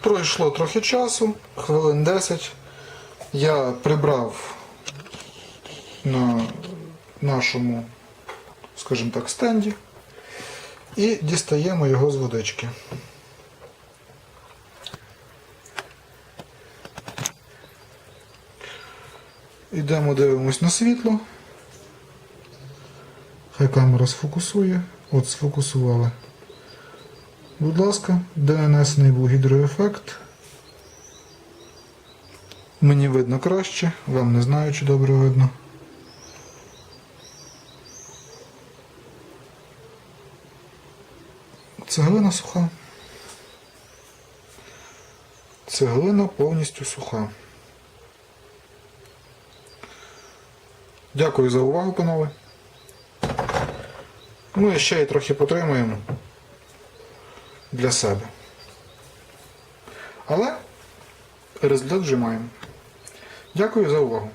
Пройшло трохи часу, хвилин 10. Я прибрав на нашому, скажімо так, стенді і дістаємо його з водички. Ідемо дивимось на світло. Хай камера сфокусує. От сфокусували. Будь ласка, де нанесений був гідроефект. Мені видно краще, вам не знаю, чи добре видно. Цеглина суха. Цеглина повністю суха. Дякую за увагу, панове. Ну і ще й трохи потримаємо для себе. Але результат вже маємо. Дякую за увагу.